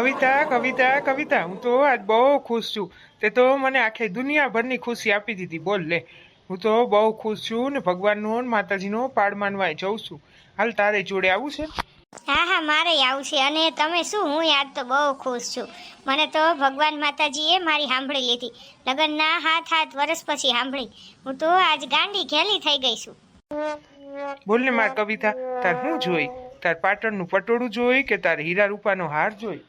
કવિતા કવિતા કવિતા. હું તો આજ બહુ ખુશ છું. તે તો મને આખી દુનિયાભરની ખુશી આપી દીધી. બોલ લે. હું તો બહુ ખુશ છું ને ભગવાનનો માતાજીનો પાડ માનવાય જઉં છું. હાલ તારે જોડે આવું છે? હા હા મારે આવું છે. અને તમે શું? હું યાદ તો બહુ ખુશ છું. મને તો ભગવાન માતાજીએ મારી સાંભળી લીધી. લગ્નના હાથ હાથ વર્ષ પછી સાંભળી. હું તો આજ ગાંડી ઘેલી થઈ ગઈ છું. બોલ ને માર કવિતા તાર હું જોઈ? તાર પાટણનું પટોળું જોઈ કે તાર હીરા રૂપાનો હાર જોઈ?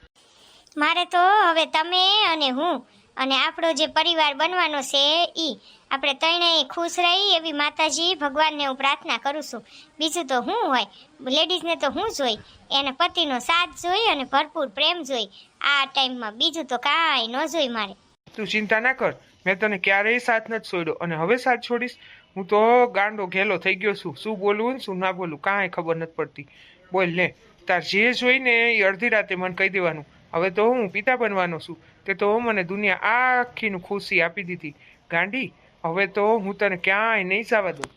મારે તો હવે તમે અને હું અને આપણો જે પરિવાર બનવાનો છે ઈ આપણે ત્રણેય ખુશ રહી એવી માતાજી ભગવાનને હું પ્રાર્થના કરું છું. બીજું તો હું હોય લેડીઝને તો હું જોઈ એને પતિનો સાથ જોઈ અને ભરપૂર પ્રેમ જોઈ. આ ટાઈમમાં બીજું તો કાંઈ ન જોઈ મારે. તું ચિંતા ના કર મેં તને ક્યારેય સાથ નથી છોડ્યો અને હવે સાથ છોડીશ. હું તો ગાંડો ઘેલો થઈ ગયો છું. શું બોલવું શું ના બોલવું કાંઈ ખબર નથી પડતી. બોલ લે. તાર જે જોઈને એ અડધી રાતે મને કહી દેવાનું. હવે તો હું પિતા બનવાનો છું તે તો મને દુનિયા આખીનું ખુશી આપી દીધી. ગાંડી, હવે તો હું તને ક્યાંય નહીં જવા દઉં.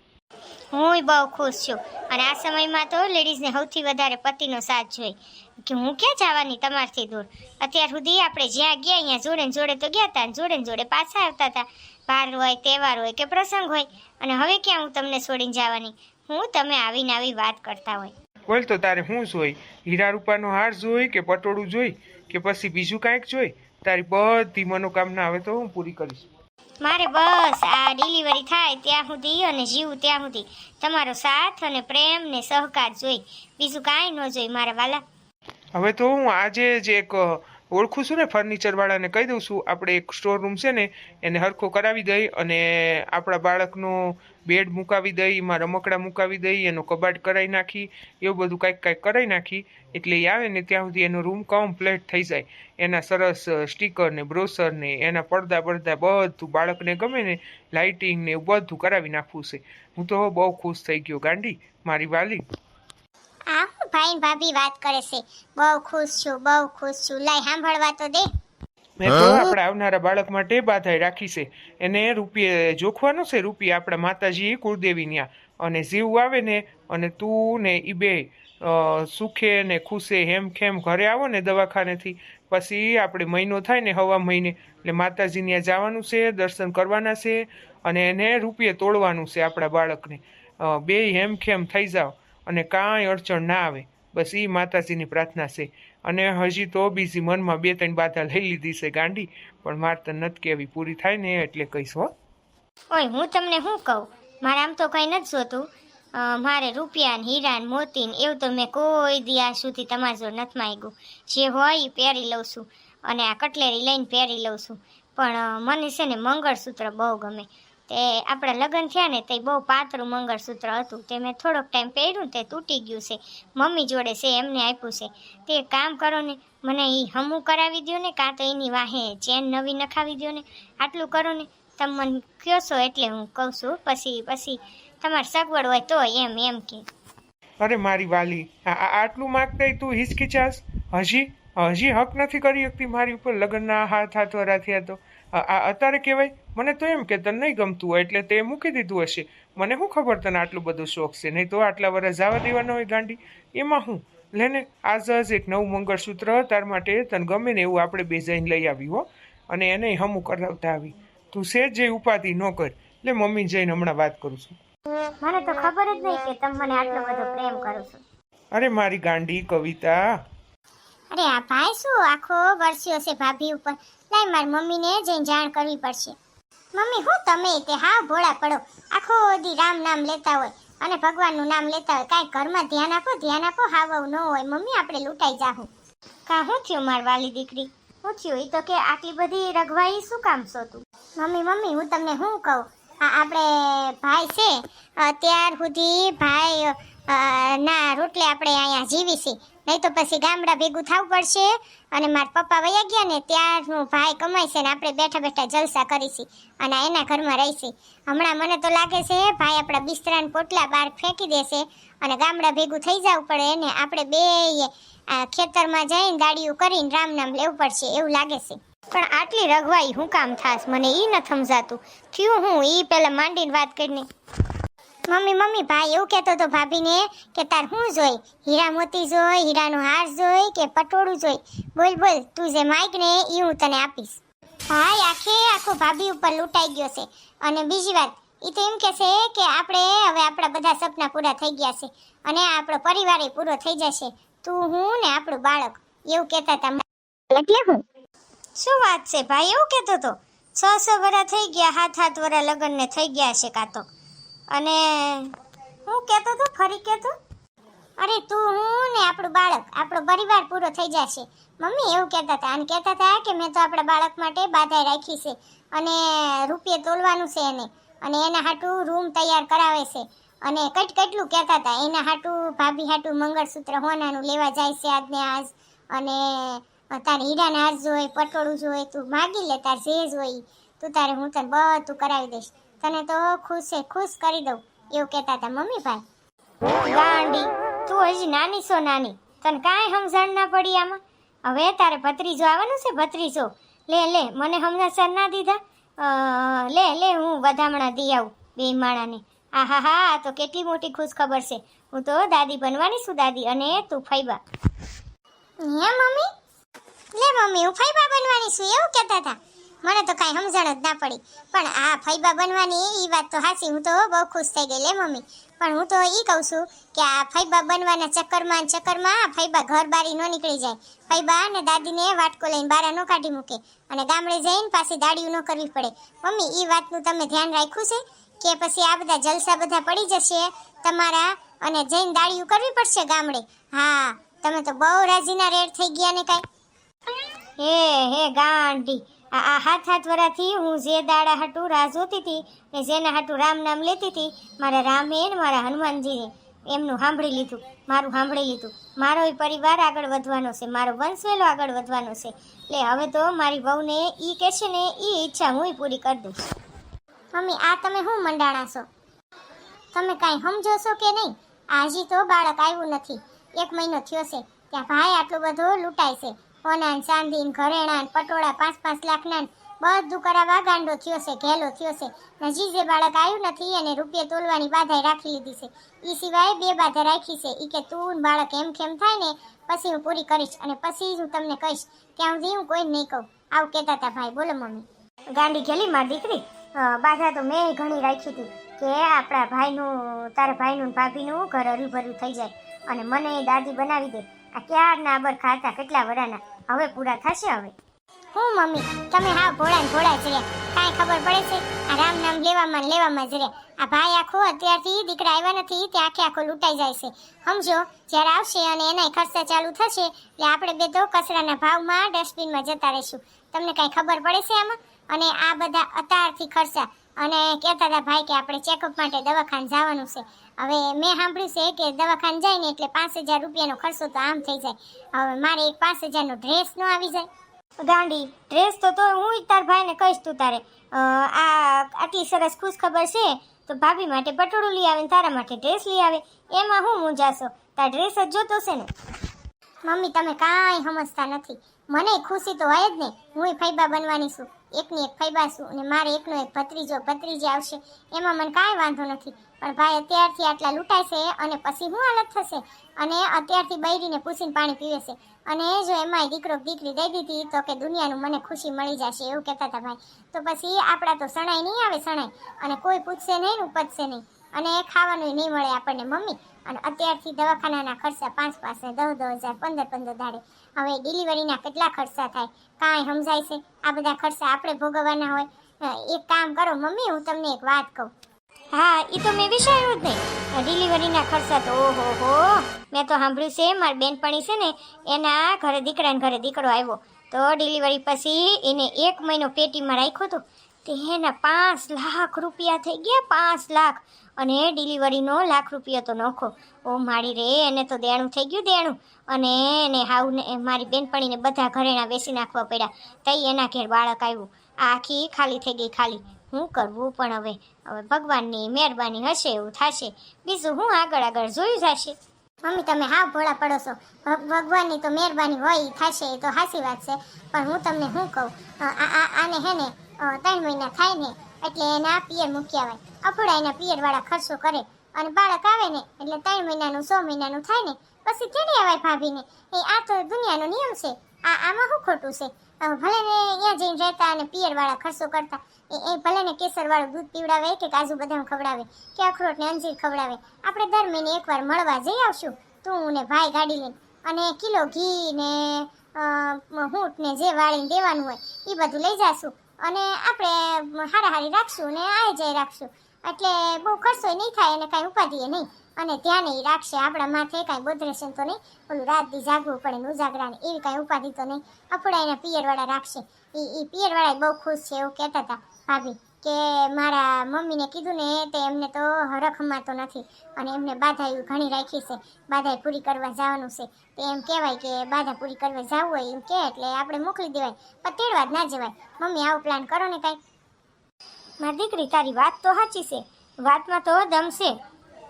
હું બહુ ખુશ છું. અને આ સમયમાં તો લેડીઝને સૌથી વધારે પતિનો સાથ જોઈ. કે હું ક્યાં જવાની તમારથી દૂર? અત્યાર સુધી આપણે જ્યાં ગયા અહીંયા જોડે જોડે તો ગયા હતા જોડે જોડે પાછા આવતા હતા વાર હોય, તહેવાર હોય કે પ્રસંગ હોય. અને હવે ક્યાં હું તમને છોડીને જવાની? હું તમે આવીને આવી વાત કરતા હોય. બોલ તો તારે શું જોઈ? હીરા રૂપાનો હાર જોઈ કે પટોળું જોઈ કે પછી બીજું કાંઈક જોઈ? તારી બધી મનોકામના હવે તો હું પૂરી કરીશ. મારે બસ આ ડિલિવરી થાય ત્યાં સુધી અને જીવું ત્યાં સુધી. તમારો સાથ અને પ્રેમ ને સહકાર જોઈ. બીજું કાંઈ ન જોઈ મારા વાલા. હવે તો હું આજે જ એક ઓળખું છું ને ફર્નિચર વાળાને કહી દઉં છું. આપણે એક સ્ટોર રૂમ છે ને એને હરખો કરાવી દઈ અને આપણા બાળકનો બેડ મુકાવી દઈ, એમાં રમકડા મુકાવી દઈ, એનો કબાટ કરાવી નાખી, એવું બધું કાંઈક કાંઈક કરાવી નાખી, એટલે એ આવે ને ત્યાં સુધી એનો રૂમ કમ્પ્લેટ થઈ જાય. એના સરસ સ્ટીકર ને બ્રોસર ને, એના પડદા પડદા બધું બાળકને ગમે ને લાઇટિંગ ને એવું બધું કરાવી નાખવું છે. હું તો બહુ ખુશ થઈ ગયો ગાંડી, મારી વાલી. આ ભાઈ ભાભી વાત કરે છે. બહુ ખુશ છું, બહુ ખુશ છું. લાય, સાંભળવા તો દે. મેં તો આપણે આવનારા બાળક માટે બાધાઈ રાખી છે. એને રૂપિયે જોખવાનું છે રૂપિયા આપણા માતાજી કુળદેવી ન્યા. અને જીવ આવે ને અને તું ને એ બે સુખે ને ખુશે હેમ ખેમ ઘરે આવો ને દવાખાનેથી. પછી આપણે મહિનો થાય ને હવા મહિને એટલે માતાજી ત્યાં જવાનું છે દર્શન કરવાના છે અને એને રૂપિયે તોડવાનું છે આપણા બાળકને. બે હેમખેમ થઈ જાઓ અને કાંઈ અડચણ ના આવે. બસ એ માતાજીની પ્રાર્થના છે. અને હજી તો બીજી મનમાં બે ત્રણ બાધા લઈ લીધી છે ગાંડી, પણ મારે તો નથી કેવી પૂરી થાય ને એટલે કહીશ હો. ઓય, હું તમને શું કહું? મારે આમ તો કંઈ નથી જોતું. મારે રૂપિયા ને હીરા ને મોતી ને એવું તો મેં કોઈ દિયા સુધી તમારી જોડે નથી માંગ્યું. જે હોય એ પહેરી લઉં છું. અને આ કટલેરી લઈને પહેરી લઉં છું. પણ મને છે ને મંગળસૂત્ર બહુ ગમે. તે આપણા લગ્ન થયા ને તે બહુ પાતળું મંગળસૂત્ર હતું. તે મેં થોડોક ટાઈમ પહેર્યું તે તૂટી ગયું છે. મમ્મી જોડે છે, એમને આપ્યું છે. તે કામ કરો ને, મને એ હમું કરાવી દો ને, કાં તો એની વાહે ચેન નવી નખાવી દો ને. આટલું કરો ને તમે મને કહો છો એટલે હું કહું છું, પછી પછી તમારે સગવડ હોય તો એમ એમ કે. અરે મારી વાલી આટલું માગતા તું હિચકિચાસ હજી હજી હક નથી કરી શકતી મારી ઉપર લગ્નના હાથ હાથ વરા થયા તો. આ આ અત્યારે કહેવાય મને તો એમ કે તને નહીં ગમતું હોય એટલે તે મૂકી દીધું હશે. મને શું ખબર તને આટલું બધું શોખ છે? નહીં તો આટલા વર્ષ જવા દેવાના હોય ગાંડી. એમાં હું? લેને આજ જ એક નવું મંગળસૂત્ર તાર માટે તને ગમે ને એવું આપણે બે જઈને લઈ આવી હો. અને એને હમું કરાવતા આવી. તું સેજ જે ઉપાધિ ન કર. એટલે મમ્મી જઈને હમણાં વાત કરું છું. મને તો ખબર જ નહીં કે તમે મને આટલો બધો પ્રેમ કરો છો. અરે મારી ગાંડી કવિતા. અરે આ ભાઈ શું આખો વરસ્યો છે ભાભી ઉપર? લાય મારી મમ્મીને જઈને જાણ કરવી પડશે. મમ્મી, હું તમે તે હા ભોળા પડો. આખો દી રામ નામ લેતા હોય અને ભગવાનનું નામ લેતા હોય. કાંઈ ઘરમાં ધ્યાન આપો ધ્યાન આપો, હાવવ ન હોય. મમ્મી, આપણે લૂંટાઈ જાહું. કા શું થયું મારી વાલી દીકરી? શું થયું? એ તો કે આટલી બધી રઘવાઈ શું કામ છો તું મમ્મી મમ્મી, હું તમને શું કહું? આપણે ભાઈ છે. અત્યાર સુધી ભાઈ ના, રોટલે આપણે અહીંયા જીવી નહીં તો પછી ગામડા ભેગું થવું પડશે અને મારા પપ્પા વયા ગયા ને ત્યારનું ભાઈ કમાય છે ને આપણે બેઠા બેઠા જલસા કરીશી અને એના ઘરમાં રહીશી. હમણાં મને તો લાગે છે, ભાઈ આપણા બિસ્તરાને પોટલા બહાર ફેંકી દેશે અને ગામડા ભેગું થઈ જવું પડે એને આપણે બે ખેતરમાં જઈને દાડીયું કરીને રામ નામ લેવું પડશે એવું લાગે છે. પણ આટલી રઘવાઈ હું કામ થાસ મને એ ન સમજાતું. થયું હું એ પહેલાં માંડીને વાત કરીને. મમ્મી મમ્મી, ભાઈ, એવું કહેતો હતો ભાભીને કે તાર શું જોઈ? હીરા મોતી જોઈ, હીરાનો હાર જોઈ કે પટોળું જોઈ? બોલ બોલ, તું જે માઈક ને એ હું તને આપીશ. ભાઈ, આખે આખો ભાભી ઉપર લૂંટાઈ ગયો છે. અને બીજી વાત એ તો એમ કહેશે કે આપણે હવે આપણા બધા સપના પૂરા થઈ ગયા છે અને આપણો પરિવાર પૂરો થઈ જશે. તું હું ને આપણું બાળક. એવું કહેતા હતા એટલે હું? શું વાત છે ભાઈ, એવું કહેતો હતો છ છ વરા થઈ ગયા હાથ હાથ વરા લગ્નને થઈ ગયા છે કાં તો? અને હું કહેતો હતો ફરી કહેતો, અરે તું હું ને આપણું બાળક, આપણો પરિવાર પૂરો થઈ જશે. મમ્મી એવું કહેતા હતા અને કહેતા હતા કે મેં તો આપણા બાળક માટે બાધાઈ રાખી છે અને રૂપિયે તોલવાનું છે એને, અને એના હાટું રૂમ તૈયાર કરાવે છે. અને કટ કેટલું કહેતા હતા, એના હાટું, ભાભી હાટું મંગળસૂત્ર હોનાનું લેવા જાય છે આજને આજ, અને તારે હીરાના હાર જોઈએ પટોળું જોઈએ તું માગી લે, તાર જે જોઈ, તું તારે હું તને બધું કરાવી દઈશ. તને તો ખુશ છે, ખુશ કરી દઉં, એવું કહેતા હતા મમ્મી ભાઈ ગાંડી, તું હજી નાની છો નાની, તને કાંઈ સમજણ ના પડી આમાં? હવે તારે ભત્રીજો આવવાનું છે, ભત્રીજો. લે લે, મને સમજાસર ના દીધા. લે લે, હું વધામણા દી આવું, બે માણાને. આ હા હા તો કેટલી મોટી ખુશ ખબર છે. હું તો દાદી બનવાની છું, દાદી, અને તું ફાઈબા. હે, મમ્મી? લે, મમ્મી, હું ફાઈબા બનવાની છું, એવું કહેતા હતા. મને તો કાંઈ સમજણ જ ના પડી. પણ આ ફૈબા બનવાની એ વાત તો હાસી હું તો બહુ ખુશ થઈ ગઈ લે મમ્મી. પણ હું તો એ કહું છું કે આ ફૈબા બનવાના ચક્કરમાં ચક્કરમાં ફૈબા ઘર બારી ન નીકળી જાય. ફૈબા અને દાદીને વાટકો લઈને બારા ન કાઢી મૂકે. અને ગામડે જઈને પાછી દાડિયું ન કરવી પડે. મમ્મી એ વાતનું તમે ધ્યાન રાખ્યું છે? કે પછી આ બધા જલસા બધા પડી જશે તમારા? અને જઈને દાડિયું કરવી પડશે ગામડે? હા, તમે તો બહુ રાજીના રેડ થઈ ગયા ને કાંઈ. હે હે ગાંડી. આ હાથ હાથ વરાથી હું જે દાડા હાટું રાહ જોતી હતી ને જેના હાટું રામ નામ લેતી હતી, મારા રામે ને મારા હનુમાનજીને એમનું સાંભળી લીધું, મારું સાંભળી લીધું. મારો એ પરિવાર આગળ વધવાનો છે, મારો વંશવેલો આગળ વધવાનો છે. એટલે હવે તો મારી વહુને એ કહેશે ને એ ઈચ્છા હું પૂરી કરી દઉં મમ્મી, આ તમે શું મંડાણા છો? તમે કાંઈ સમજો છો કે નહીં? આજી તો બાળક આવ્યું નથી. એક મહિનો થયો છે. ત્યાં ભાઈ આટલો બધો લૂંટાય છે. સોના સાંધીન ઘરેણાન પટોળા, પાંચ પાંચ લાખના બધું કરાવવા ગાંડો થયો છે, ઘેલો થયો છે. હજી જે બાળક આવ્યું નથી અને રૂપિયા તોલવાની બાધાઈ રાખી લીધી છે. એ સિવાય બે બાધા રાખી છે એ કે તું બાળક એમ કેમ થાય ને, પછી હું પૂરી કરીશ અને પછી હું તમને કહીશ. ત્યાં સુધી હું કોઈ નહીં કહું. આવું કહેતા હતા ભાઈ, બોલો મમ્મી. ગાંડી ગેલી મારી દીકરી? બાધા તો મેં ઘણી રાખી હતી કે આપણા ભાઈનું, તારા ભાઈનું ભાભીનું ઘર હર્યું થઈ જાય. અને મને દાદી બનાવી દે. આ ક્યારના આબર ખાતા, કેટલા વરાના. હવે પૂરા થશે હવે. હું મમ્મી, તમે હા ભોળા ભોળા જ રહ્યા કાંઈ ખબર પડે છે? આ રામ નામ લેવામાં લેવામાં જ રહે આ ભાઈ આખો અત્યારથી દીકરા આવ્યા નથી તે આખે આખો લૂંટાઈ જાય છે. સમજો, જ્યારે આવશે અને એના ખર્ચા ચાલુ થશે, એટલે આપણે બે તો કચરાના ભાવમાં ડસ્ટબિનમાં જતા રહીશું. તમને કાંઈ ખબર પડે છે આમાં? અને આ બધા અત્યારથી ખર્ચા. અને કહેતા હતા ભાઈ કે આપણે ચેકઅપ માટે દવાખાને જવાનું છે. હવે મેં સાંભળ્યું છે કે દવાખાને જાય ને એટલે પાંચ હજાર રૂપિયાનો ખર્ચો તો આમ થઈ જાય. હવે મારે એક પાંચ હજારનો ડ્રેસ નો આવી જાય. ગાંડી ડ્રેસ તો તો હું તાર ભાઈને કહીશ તું તારે. આ આટલી સરસ ખુશ ખબર છે, તો ભાભી માટે પટોળું લઈ આવે ને તારા માટે ડ્રેસ લઈ આવે. એમાં હું મૂંઝાશો? તાર ડ્રેસ જ જોતો છે ને. મમ્મી, તમે કાંઈ સમજતા નથી. મને ખુશી તો હોય જ ને. હું ફૈબા બનવાની છું. એકની એક ફૈબા છું અને મારે એકનો એક ભત્રીજો ભત્રીજી આવશે. એમાં મને કાંઈ વાંધો નથી. પણ ભાઈ અત્યારથી આટલા લૂંટાય છે અને પછી હું હાલત થશે? અને અત્યારથી બૈરીને પૂછીને પાણી પીવે છે. અને જો એમાંય દીકરો દીકરી દઈ દીધી તો કે દુનિયાનું મને ખુશી મળી જશે એવું કહેતા હતા ભાઈ. તો પછી આપણા તો શણાઈ નહીં આવે શણાઈ અને કોઈ પૂછશે નહીં ને ઉપજશે નહીં. અને ખાવાનું નહીં મળે આપણને મમ્મી. અને અત્યારથી દવાખાનાના ખર્ચા પાંચ પાંચ ને દસ દસ હજાર પંદર પંદર દાડે હવે ડિલિવરીના કેટલા ખર્ચા થાય? કાંઈ સમજાય છે? આ બધા ખર્ચા આપણે ભોગવવાના હોય. એક કામ કરો મમ્મી, હું તમને એક વાત કહું. હા એ તો મેં વિચાર્યું જ નહીં. ડિલિવરીના ખર્ચા તો ઓહો હો. મેં તો સાંભળ્યું છે, મારી બેનપણી છે ને, એના ઘરે દીકરાને ઘરે દીકરો આવ્યો. તો ડિલિવરી પછી એને એક મહિનો પેટીમાં રાખ્યો હતો. તે એના પાંચ લાખ રૂપિયા થઈ ગયા, પાંચ લાખ. અને ડિલિવરીનો લાખ રૂપિયા તો નોખો. ઓ મારી રે, એને તો દેણું થઈ ગયું દેણું. અને એને હાવને મારી બેનપણીને બધા ઘરેણા વેચી નાખવા પડ્યા. તઈ એના ઘેર બાળક આવ્યું. આખી ખાલી થઈ ગઈ ખાલી. હું કરવું પણ હવે? હવે ભગવાનની મહેરબાની હશે એવું થશે. બીજું હું આગળ આગળ જોયું જશે. મમ્મી, તમે હા ભોળા પડો છો ભગ- ભગવાનની તો મહેરબાની હોય થશે, એ તો સાચી વાત છે. પણ હું તમને શું કહું? આ, આ- આને હે ને ત્રણ મહિના થાય ને, એટલે એના પિયર મૂકી આવાય. અફડા એના પિયરવાળા ખર્ચો કરે. અને બાળક આવે ને, એટલે ત્રણ મહિનાનું, સો મહિનાનું થાય ને, પછી તેડી આવાય ભાભીને? એ આ તો દુનિયાનો નિયમ છે. આ, આમાં શું ખોટું છે? ભલે ને અહીંયા રહેતા અને પિયરવાળા ખર્ચો કરતા. એ ભલે ને કેસરવાળું દૂધ પીવડાવે, કે કાજુ બદામ ખવડાવે, કે અખરોટ ને અંજીર ખવડાવે. આપણે દર મહિને એકવાર મળવા જઈ આવશું. તું ને ભાઈ ગાડી લઈને. અને કિલો ઘી ને હૂંટ ને જે વાળીને દેવાનું હોય એ બધું લઈ જશું. અને આપણે હારા હારી રાખશું ને આય જઈ રાખશું. એટલે બહુ ખર્ચો નહીં થાય અને કાંઈ ઉપાધિએ નહીં. અને ધ્યાન એ રાખશે, આપણા માથે કાંઈ બોધરેશન તો નહીં. ઓલું રાત દી જાગવું પડે ને ઉજાગરાને, એવી કાંઈ ઉપાધિ તો નહીં. અપડા એના પિયરવાળા રાખશે. એ એ પિયરવાળા બહુ ખુશ છે, એવું કહેતા હતા ભાભી, કે મારા મમ્મીને કીધું ને તે એમને તો હરખ હમાતો નથી અને એમને બાધા એવી ઘણી રાખી છે બાધા પૂરી કરવા જવાનું છે. તે એમ કહેવાય કે બાધા પૂરી કરવા જવું હોય એમ કહે, એટલે આપણે મોકલી દેવાય, પણ તેડવા જ ના જવાય. મમ્મી, આવો પ્લાન કરો ને કાંઈ. મારી દીકરી, તારી વાત તો સાચી છે, વાતમાં તો દમ છે,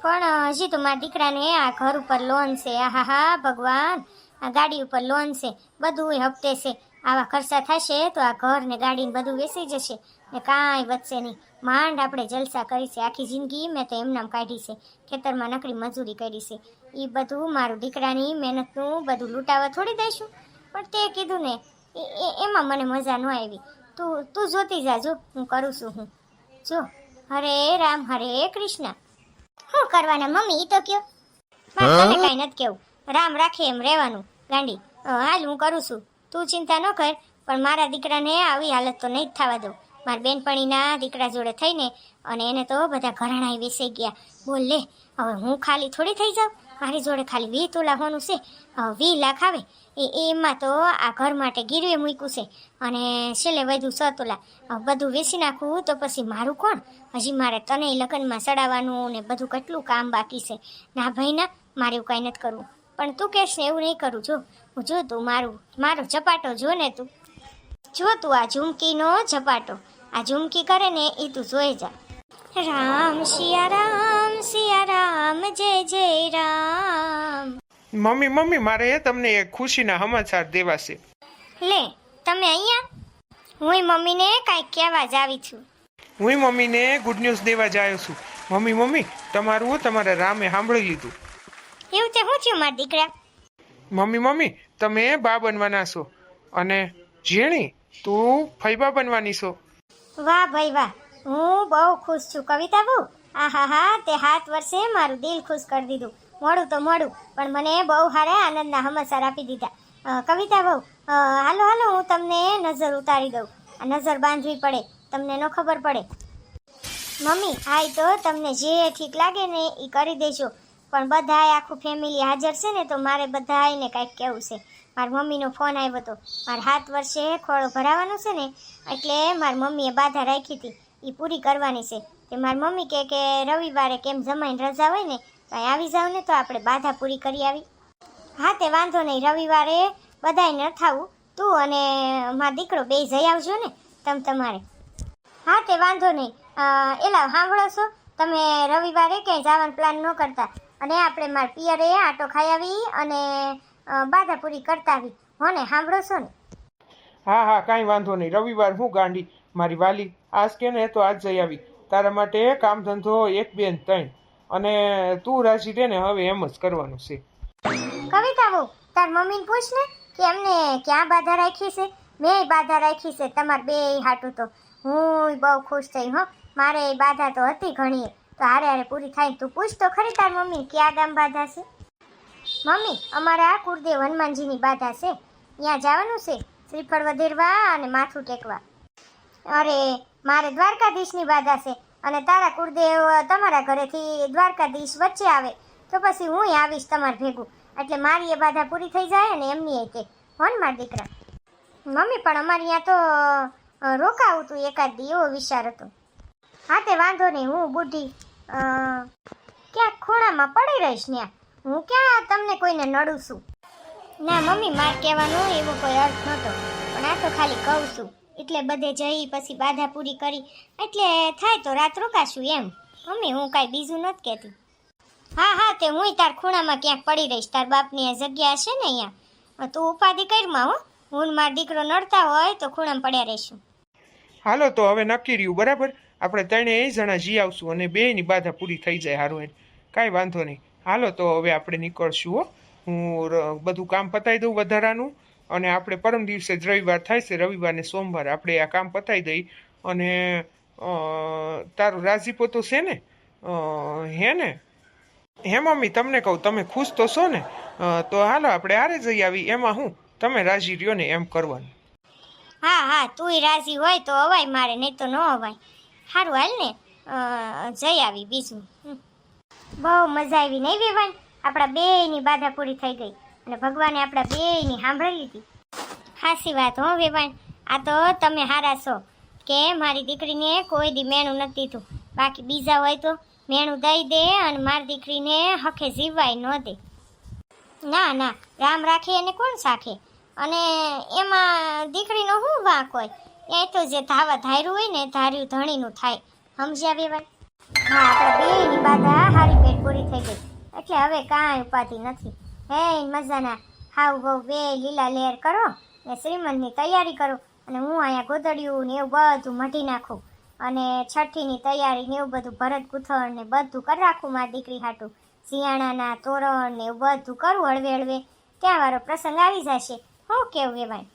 પણ હજી તો મારા દીકરાને આ ઘર ઉપર લોન છે. આહા હા ભગવાન. આ ગાડી ઉપર લોન છે બધું હપ્તે છે. આવા ખર્ચા થશે તો આ ઘર ને ગાડી ને બધું વેસી જશે. ને કાંઈ વધશે નહીં. માંડ આપણે જલસા કરી છે. આખી જિંદગી મેં તો એમનામ કાઢી છે. ખેતરમાં નકરી મજૂરી કરી છે. એ બધું મારું દીકરાની મહેનતનું બધું લૂંટાવા થોડી દઈશું. પણ તે કીધું ને એમાં મને મજા ન આવી. તું તું જોતી જા જો હું કરું છું હું. જો હરે રામ હરે કૃષ્ણ. શું કરવાના? મમ્મી એ તો કયો. મારે તને કાંઈ નથી કેવું રામ રાખે એમ રહેવાનું. ગાંડી હાલ હું કરું છું. તું ચિંતા ન કર, પણ મારા દીકરાને આવી હાલત તો નહીં જ થવા દઉં. મારા બેનપણીના દીકરા જોડે થઈને અને એને તો બધા ઘરાણાય વેસાઈ ગયા. બોલ લે, હવે હું ખાલી થોડી થઈ જાઉં? મારી જોડે ખાલી વી તોલા હોનું છે. વી લાખ આવે. એ એમાં તો આ ઘર માટે ગીરવે મૂક્યું છે. અને છેલ્લે વધુ સ તોલા. બધું વેચી નાખવું તો પછી મારું કોણ? હજી મારે તને લગ્નમાં ચડાવવાનું ને બધું કેટલું કામ બાકી છે. ના ભાઈ ના, મારે એવું કાંઈ નથી કરવું. પણ તું કહેશ ને એવું નહીં કરું, જો. જો તું મારું મારો ઝપાટો જો ને તું. જો તું આ ઝુમકીનો ઝપાટો. આ ઝુમકી કરે ને એ તું જોઈ જા. રામ સિયા રામ સિયા રામ જય જય રામ. મમ્મી મમ્મી મારે તમને એક ખુશીના સમાચાર દેવા છે. લે તમે અહીંયા? હું મમ્મીને કાંઈક કહેવા જ આવી છું. હું મમ્મીને ગુડ ન્યૂઝ દેવા જ આવ્યો છું. મમ્મી મમ્મી તમારું તમારા રામે સાંભળી લીધું. એવું તે શું થયું મારા દીકરા? મમ્મી મમ્મી, તમે બા બનવાના છો અને ઝીણી, તું ફૈબા બનવાની છો. વાહ ભાઈ વાહ, હું બહુ ખુશ છું. કવિતા બહુ? આહા હા તે હાથ વર્ષે મારું દિલ ખુશ કરી દીધું. મોડું તો મોડું, પણ મને બહુ હારે આનંદના સમાચાર આપી દીધા. કવિતા બહુ હાલો હાલો, હું તમને નજર ઉતારી દઉં. આ નજર બાંધવી પડે, તમને ન ખબર પડે. મમ્મી હાય તો તમને જે ઠીક લાગે ને એ કરી દેજો. પણ બધાએ આખું ફેમિલી હાજર છે ને, તો મારે બધાને કાંઈક કહેવું છે. મારી મમ્મીનો ફોન આવ્યો હતો મારે હાથ વર્ષે ખોળો ભરાવાનો છે ને, એટલે મારી મમ્મીએ બાધા રાખી હતી. એ પૂરી કરવાની છે. તે મારી મમ્મી કહે કે રવિવારે કેમ જમાઈને રજા હોય ને તો આવી જાવ ને તો આપણે બાધા પૂરી કરી આવી. હા, તે વાંધો નહીં. રવિવારે બધાય ન થાવું. તું અને મારો દીકરો બે જઈ આવજો ને, તમ તમારે. હા, તે વાંધો નહીં. એલા, સાંભળો છો? તમે રવિવારે ક્યાંય જવાનો પ્લાન ન કરતા. અને આપણે માર પિયરે આટો ખાઈ આવી અને બાધા પૂરી કરતા આવી. હોને સાંભળો છો ને? હા હા કાંઈ વાંધો નહીં. રવિવાર હું ગાંડી મારી વાલી. આજ કે ને તો આજ જઈ આવી. તારા માટે કામ ધંધો એક બેન ત્રણ. અને તું રાજી રે ને હવે એમ જ કરવાનું છે. કવિતા બહુ તાર મમ્મીને પૂછ ને કે એમને ક્યાં બાધા રાખી છે? મેં બાધા રાખી છે તમારે બે હાટું તો. હું બહુ ખુશ થઈ હો. મારે બાધા તો હતી ઘણી તો હારે હારે પૂરી થાય તું પૂછ તો ખરી તાર મમ્મી ક્યાં ગામ બાધા છે? મમ્મી, અમારા કુળદેવ હનુમાનજીની બાધા છે. ત્યાં જવાનું છે, શ્રીફળ વધેરવા અને માથું ટેકવા. અરે, મારે દ્વારકાધીશની બાધા છે અને તારા કુળદેવ તમારા ઘરેથી દ્વારકાધીશ વચ્ચે આવે. તો પછી હું આવીશ તમારે ભેગું. એટલે મારી એ બાધા પૂરી થઈ જાય અને એમની એ તે હો ને દીકરા. મમ્મી, પણ અમારે ત્યાં તો રોકાવું તું એકાદ દી એવો વિચાર હતો. હા તે વાંધો નહીં, હું બુઢી ક્યાંક ખૂણામાં પડી રહીશ ત્યાં હું ક્યાં તમને કોઈને નડું છું? ના, મમ્મી, માર કહેવાનું એવો કોઈ અર્થ નહોતો. પણ આ તો ખાલી કહું છું. એટલે બધે જઈ પછી બાધા પૂરી કરી. એટલે થાય તો રાત રોકાશું એમ. મમ્મી, હું કાંઈ બીજું નથી કહેતી. હા હા, તે હું તાર ખૂણામાં ક્યાંક પડી રહીશ. તાર બાપની આ જગ્યા હશે ને અહીંયા. તું ઉપાધિ કરમાં હો. હું માર દીકરો નડતા હોય તો ખૂણામાં પડ્યા રહીશું. હાલો, તો હવે નક્કી રહ્યું, બરાબર? આપણે ત્રણેય જણા જઈ આવશું અને બેયની બાધા પૂરી થઈ જાય સારું એને કાંઈ વાંધો નહીં. હાલો તો હવે આપણે નીકળશું હો. હું બધું કામ પતાવી દઉં વધારાનું અને આપણે પરમ દિવસે જ રવિવાર થાય છે. રવિવારને સોમવાર આપણે આ કામ પતાવી દઈ અને તારું રાજીપો તો છે ને? હે ને? હે મમ્મી, તમને કહું, તમે ખુશ તો છો ને? તો હાલો આપણે હારે જઈ આવી. એમાં હું? તમે રાજી રહ્યો ને એમ કરવાનું. હા હા, તુંય રાજી હોય તો અવાય મારે, નહીં તો ન અવાય. સારું હાલ ને. જઈ આવી બીજું. બહુ મજા આવી નહીં વેવાન? આપણા બેયની બાધા પૂરી થઈ ગઈ. અને ભગવાને આપણા બેયની સાંભળી લીધી હાસી વાત હો, વેવાન. આ તો તમે હારા છો. કે મારી દીકરીને કોઈ દી મેણું નથી દીધું. બાકી બીજા હોય તો મેણું દઈ દે અને મારી દીકરીને હખે જીવાય ન દે. ના ના. રામ રાખે એને કોણ સાખે? અને એમાં દીકરીનો શું વાંક હોય? એ તો જે ધાવા ધાર્યું હોય ને, ધાર્યું ધણીનું થાય. સમજ્યા વેવાય હા, આપણે બેયની બાધા હારી પેટ પૂરી થઈ ગઈ. એટલે હવે કાંઈ ઉપાધિ નથી. હે, મજાના. હાવ બહુ બે લીલા લેર કરો ને શ્રીમંતની તૈયારી કરો અને હું અહીંયા ગોદડિયું ને એવું બધું મઢી નાખું. અને છઠ્ઠીની તૈયારી ને એવું બધું ભરત ગૂંથણ ને બધું કરી રાખું મારી દીકરી હાટું. શિયાળાના તોરણ ને એવું બધું કરું હળવે હળવે. ત્યાં વાળો પ્રસંગ આવી જશે. હું કેવું એ ભાઈ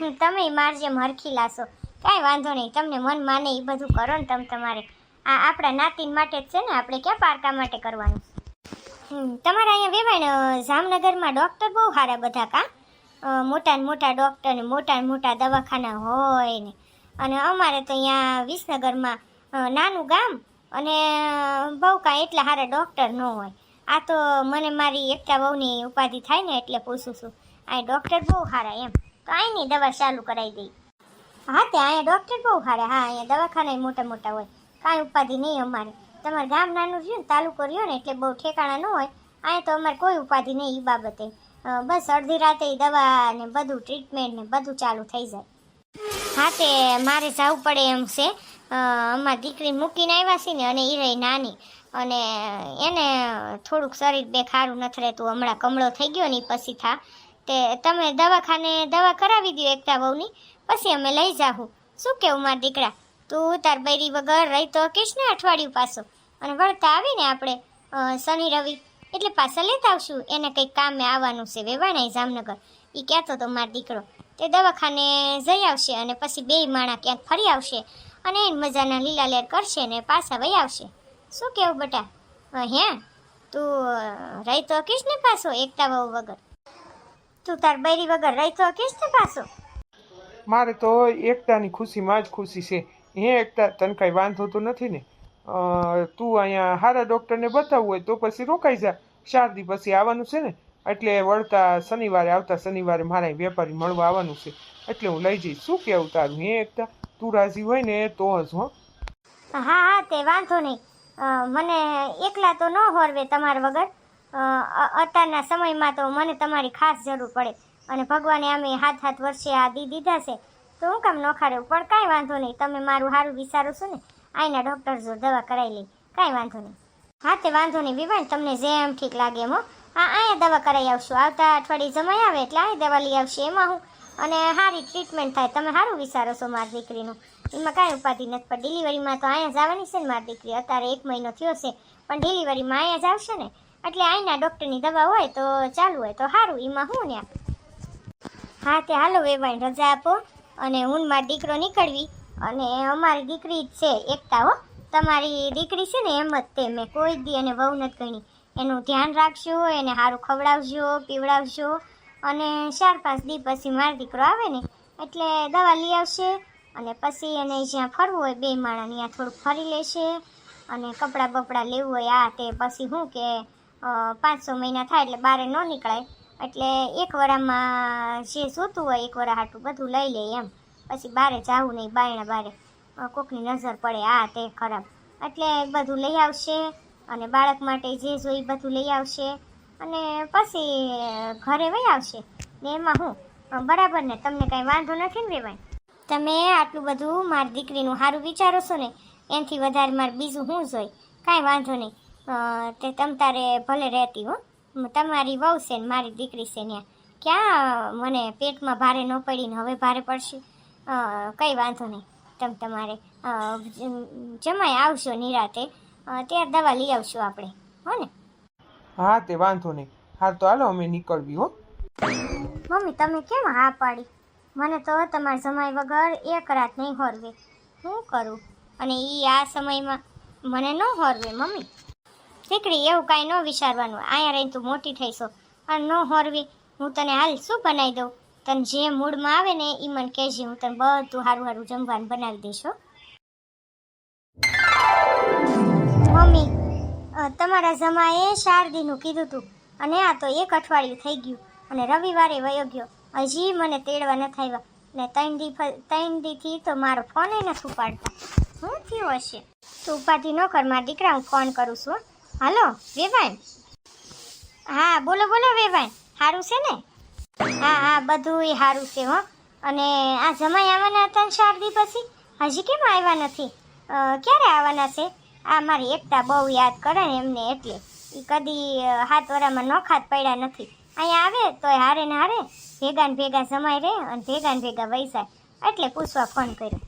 તમે માર જેમ હરખી લાશો. કાંઈ વાંધો નહીં, તમને મન માને એ બધું કરો ને તમે તમારે. આ આપણા નાતીન માટે જ છે ને, આપણે ક્યાં પારકા માટે કરવાનું? તમારા અહીંયા વેવાણ જામનગરમાં ડૉક્ટર બહુ સારા બધા કા? મોટા ને મોટા ડૉક્ટર ને મોટા ને મોટા દવાખાના હોય ને. અને અમારે તો અહીંયા વિસનગરમાં નાનું ગામ અને બહુ કાંઈ એટલા સારા ડૉક્ટર ન હોય. આ તો મને મારી એકતા બહુની ઉપાધિ થાય ને એટલે પૂછું છું. આ ડૉક્ટર બહુ સારા એમ. તો નહીં, દવા ચાલુ કરાવી દઈ. હા તે અહીંયા ડૉક્ટર બહુ હારે. હા, અહીંયા દવાખાના મોટા મોટા હોય. કાંઈ ઉપાધિ નહીં અમારે. તમારે ગામ નાનું રહ્યું ને, તાલુકો રહ્યો ને, એટલે બહુ ઠેકાણા ન હોય. અહીંયા તો અમારે કોઈ ઉપાધિ નહીં એ બાબતે. બસ અડધી રાતે દવા ને બધું ટ્રીટમેન્ટ ને બધું ચાલુ થઈ જાય. હા તે મારે જવું પડે એમ છે. અમારી દીકરી મૂકીને આવ્યા છે ને, અને એ રહી નાની. અને એને થોડુંક શરીર બે ખારું નથી રહેતું. હમણાં કમળો થઈ ગયો ને એ પછી થા. તે તમે દવાખાને દવા કરાવી દો એકતા બહુની પછી અમે લઈ જાહું. શું કેવું મારા દીકરા? તું તાર બૈરી વગર રહી તો કહીશ અઠવાડિયું પાછો? અને વળતા આવીને આપણે શનિ રવિ એટલે પાછા લેતા આવશું. એને કંઈક કામે આવવાનું છે વેવાણાઈ જામનગર. એ કહેતો તો મારો દીકરો, તે દવાખાને જઈ આવશે અને પછી બે માણા ક્યાંક ફરી આવશે અને એને મજાના લીલા લેર કરશે ને પાછા વહી આવશે. શું કેવું બટા? હે? તું રહી તો કહીશ ને પાછો એકતા બહુ વગર? તું તાર બૈરી વગર રહી કેસ ને પાછો? મારે તો એકતાની ખુશીમાં જ ખુશી છે. હે એકતા તને કાંઈ વાંધો તો નથી ને? તું અહીંયા સારા ડૉક્ટરને બતાવવું હોય તો પછી રોકાઈ જા. ચાર દી પછી આવવાનું છે ને? એટલે વળતા શનિવારે આવતા શનિવારે મારા વેપારી મળવા આવવાનું છે. એટલે હું લઈ જઈશ. શું કહેવું તારું? હે એકતા તું રાજી હોય ને તો જ હો. હા હા તે વાંધો નહીં. મને એકલા તો ન હોરવે તમારા વગર. અત્યારના સમયમાં તો મને તમારી ખાસ જરૂર પડે. અને ભગવાને અમે હાથ હાથ વર્ષે આ દી દીધા છે. તો હું કામ નોખા રહેવું પણ કાંઈ વાંધો નહીં. તમે મારું સારું વિચારો છો ને? અહીંના ડૉક્ટર જો દવા કરાવી લઈ કાંઈ વાંધો નહીં. હા, તે વાંધો નહીં વિવાન. તમને જેમ ઠીક લાગે એમ હા. અહીંયા દવા કરાવી આવશું. આવતા અઠવાડિયે જમાઈ આવે એટલે અહીં દવા લઈ આવશે એમાં હું. અને સારી ટ્રીટમેન્ટ થાય. તમે સારું વિચારો છો મારી દીકરીનું. એમાં કાંઈ ઉપાધિ નથી. પણ ડિલિવરીમાં તો અહીંયા જવાની છે ને મારી દીકરી. અત્યારે એક મહિનો થયો છે. પણ ડિલિવરીમાં અહીંયા જ આવશે ને? એટલે આઈના ડૉક્ટરની દવા હોય તો ચાલુ હોય તો સારું એમાં હું ને હા, તે હાલો વેવાણ, રજા આપો. અને હું મારો દીકરો નીકળવી. અને અમારી દીકરી જ છે એકતા, હો. તમારી દીકરી છે ને એમ જ તે, મેં કોઈ દી એને વહુ નથી ગણી. એનું ધ્યાન રાખજો, એને સારું ખવડાવજો, પીવડાવજો. અને ચાર પાંચ દી પછી મારો દીકરો આવે ને, એટલે દવા લઈ આવશે. અને પછી એને જ્યાં ફરવું હોય બે માણા ત્યાં થોડુંક ફરી લેશે. અને કપડાં બપડાં લેવું હોય આ તે, પછી શું કે અ, પાંચ છ મહિના થાય એટલે બારે ન નીકળાય. એટલે એક વરામાં જે જોતું હોય એક વરા હાટું બધું લઈ લે એમ. પછી બારે જાવું નહીં બાયણા બારે. કોકની નજર પડે આ તે ખરાબ. એટલે બધું લઈ આવશે અને બાળક માટે જે જોઈ બધું લઈ આવશે અને પછી ઘરે વહી આવશે. ને એમાં હું? બરાબર ને? તમને કાંઈ વાંધો નથી ને ભાઈ તમે આટલું બધું મારી દીકરીનું સારું વિચારો છો ને? એનાથી વધારે મારે બીજું શું જોઈ? કાંઈ વાંધો નહીં. તે તમ તારે ભલે રહેતી હો. તમારી વહુ છે ને મારી દીકરી છે ત્યાં ક્યાં મને પેટમાં ભારે ન પડીને હવે ભારે પડશે? કંઈ વાંધો નહીં. તમ તમારે જમાય આવશો નિરાતે. ત્યારે દવા લઈ આવશું આપણે. હો ને? હા તે વાંધો નહીં. હા તો હાલો અમે નીકળવી હો. મમ્મી તમે કેમ હા પાડી? મને તો તમારા જમાઈ વગર એક રાત નહીં હોરવે. શું કરું? અને એ આ સમયમાં મને ન હોરવે મમ્મી? દીકરી એવું કાંઈ ન વિચારવાનું. અહીંયા રહીને તું મોટી થઈશો અને ન હોરવી, હું તને હાલ શું બનાવી દઉં? તને જે મૂડમાં આવે ને એ મને કહેજે. હું તને બધું સારું સારું જમવાનું બનાવી દઈશ મમ્મી તમારા જમાએ શારદીનું કીધું હતું અને આ તો એક અઠવાડિયું થઈ ગયું અને રવિવારે વયો ગયો. હજી મને તેડવા નથી આવ્યા ને ત્રણ દી ત્રણ દીથી તો મારો ફોન નથી ઉપાડતા. શું થયું હશે? તું ઉપાધિ ન કર. મારા દીકરા હું ફોન કરું છું. હાલો વેભાઈ હા, બોલો બોલો વેભાઈ સારું છે ને? હા હા બધું સારું છે, હો. અને આ જમાઈ આવવાના હતા ને ચાર દી પછી હજી કેમ આવ્યા નથી? ક્યારે આવવાના છે? આ મારી એકતા બહુ યાદ કરે ને એમને એટલે. એ કદી હાથ વરામાં નોખાત પડ્યા નથી. અહીંયા આવે, તોય હારે ને હારે. ભેગા ને ભેગા જમાઈ રહે અને ભેગા ને ભેગા વૈસાય. એટલે પૂછવા ફોન કર્યો.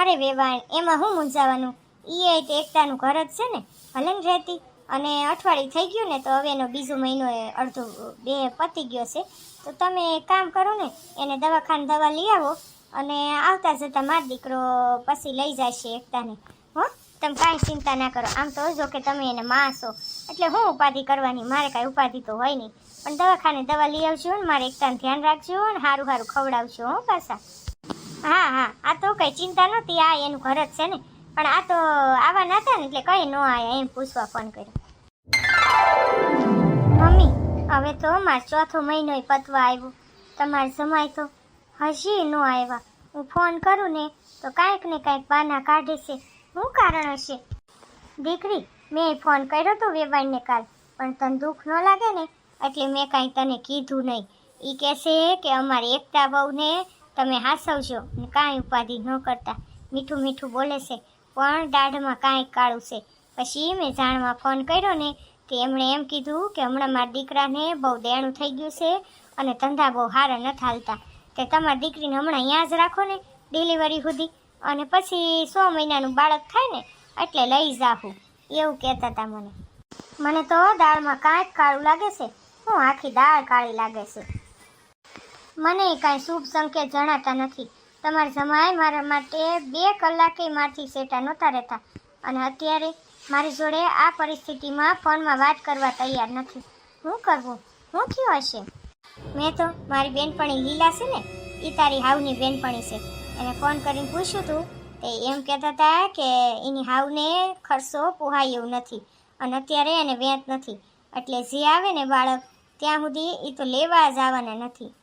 અરે વેવાણ, એમાં શું મૂંઝાવાનું? એ એકતાનું ઘર જ છે ને? ભલે ને રહેતી અને અઠવાડિયું થઈ ગયું ને, તો હવે એનો બીજો મહિનો એ અડધો બે પતી ગયો છે. તો તમે એક કામ કરો ને, એને દવાખાને દવા લઈ આવો અને આવતા જતા મારો દીકરો પછી લઈ જશે એકતાને. હો, તમે કાંઈ ચિંતા ના કરો. આમ તો જો કે તમે એને માસો એટલે હું ઉપાધિ કરવાની? મારે કાંઈ ઉપાધિ તો હોય નહીં. પણ દવાખાને દવા લઈ આવજો ને, મારે એકતાનું ધ્યાન રાખજો ને સારું સારું ખવડાવજો હો પાછા. હા હા, આ તો કંઈ ચિંતા નહોતી, આ એનું ઘર જ છે ને. પણ આ તો આવા નતા ને એટલે કઈ ન આયા એમ પૂછવા ફોન કર્યો. મમ્મી, હવે તો માર ચોથો મહિનો પતવા આવ્યો. તમારા સમાય તો હજી ન આવ્યા. હું ફોન કરું ને તો કાંઈક ને કાંઈક બહાના કાઢે છે. શું કારણ હશે? દીકરી, મેં ફોન કર્યો તો વેવાણને કાલ. પણ તને દુઃખ ન લાગે ને? એટલે મેં કાંઈ તને કીધું નહીં. એ કહેશે કે અમારી એકતા બહુને તમે હાસવજો ને કાંઈ ઉપાધિ ન કરતા. મીઠું મીઠું બોલે છે. પણ દાઢમાં કાંઈક કાળું છે. પછી મેં જાણવા ફોન કર્યો ને કે એમણે એમ કીધું કે હમણાં મારા દીકરાને બહુ દેણું થઈ ગયું છે અને ધંધા બહુ સારા નથી હાલતા તે તમારી દીકરીને હમણાં અહીંયા જ રાખો ને ડિલિવરી સુધી. અને પછી સો મહિનાનું બાળક થાય ને એટલે લઈ જાહું. એવું કહેતા હતા મને. મને તો દાળમાં કાંઈક કાળું લાગે છે. હું આખી દાળ કાળી લાગે છે. મને કાંઈ શુભ સંકેત જણાતા નથી. તમારા જમાય મારા માટે બે કલાકે મારથી સેટા નહોતા રહેતા. અને અત્યારે મારી જોડે આ પરિસ્થિતિમાં ફોનમાં વાત કરવા તૈયાર નથી. હું કરવું? હું થયું હશે? મેં તો મારી બેનપણી લીલા છે ને? એ તારી હાવની બેનપણી છે. એને ફોન કરીને પૂછ્યું હતું તે એમ કહેતા હતા કે એની હાવને ખર્ચો પોહાય એવું નથી. અને અત્યારે એને વેંત નથી. એટલે જે આવે ને બાળક, ત્યાં સુધી એ તો લેવા જ આવવાના નથી.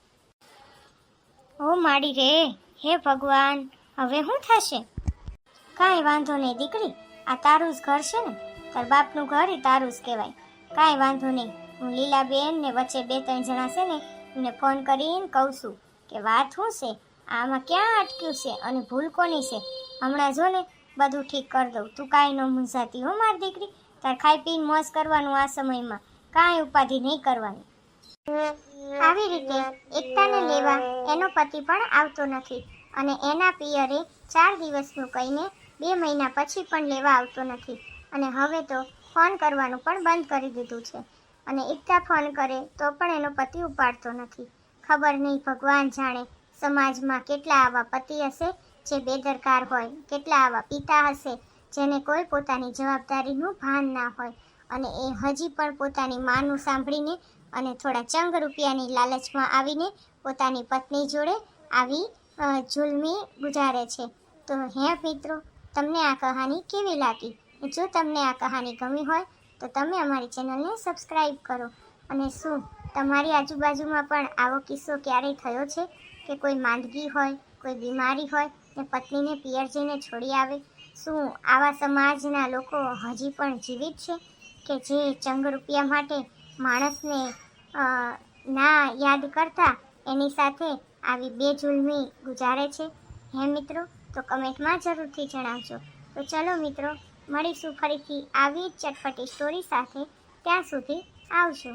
ઓ માડી રે. હે ભગવાન, હવે શું થશે? કાંઈ વાંધો નહીં, દીકરી. આ તારું જ ઘર છે ને? તાર બાપનું ઘર એ તારું જ કહેવાય. કાંઈ વાંધો નહીં. હું લીલાબેન ને વચ્ચે બે ત્રણ જણા છે ને, એમને ફોન કરીને કહું છું કે વાત શું છે? આમાં ક્યાં અટક્યું છે અને ભૂલ કોની છે? હમણાં જો ને, બધું ઠીક કરી દઉં. તું કાંઈ ન મૂંઝાતી હો મારી દીકરી. તાર ખાઈ પીને મોજ કરવાનું આ સમયમાં. કાંઈ ઉપાધિ નહીં કરવાની. આવી રીતે એકતાને લેવા એનો પતિ પણ આવતો નથી અને એના પિયરે ચાર દિવસનું કહીને બે મહિના પછી પણ લેવા આવતો નથી. અને હવે તો ફોન કરવાનું પણ બંધ કરી દીધું છે. અને એકતા ફોન કરે તો પણ એનો પતિ ઉપાડતો નથી. ખબર નહીં ભગવાન જાણે સમાજમાં કેટલા આવા પતિ હશે જે બેદરકાર હોય, કેટલા આવા પિતા હશે જેને કોઈ પોતાની જવાબદારીનું ભાન ના હોય અને એ હજી પણ પોતાની માનું સાંભળીને અને થોડા ચંગ રૂપિયાની લાલચમાં આવીને પોતાની પત્ની જોડે આવી જુલમી ગુજારે છે. તો હે મિત્રો, તમને આ કહાની કેવી લાગી? જો તમને આ કહાની ગમી હોય, તો તમે અમારી ચેનલને સબસ્ક્રાઈબ કરો. અને શું, તમારી આજુબાજુમાં પણ આવો કિસ્સો ક્યારેય થયો છે? કે કોઈ માંદગી હોય, કોઈ બીમારી હોય, ને પત્નીને પિયર જઈને છોડી આવે? શું આવા સમાજના લોકો હજી પણ જીવિત છે? કે જે ચંગ રૂપિયા માટે માણસને ના યાદ કરતા એની સાથે આવી બે જુલમી ગુજારે છે. હે મિત્રો, તો કમેન્ટમાં જરૂરથી જણાવજો. તો ચલો મિત્રો, મળીશું ફરીથી આવી ચટપટી સ્ટોરી સાથે. ત્યાં સુધી આવજો.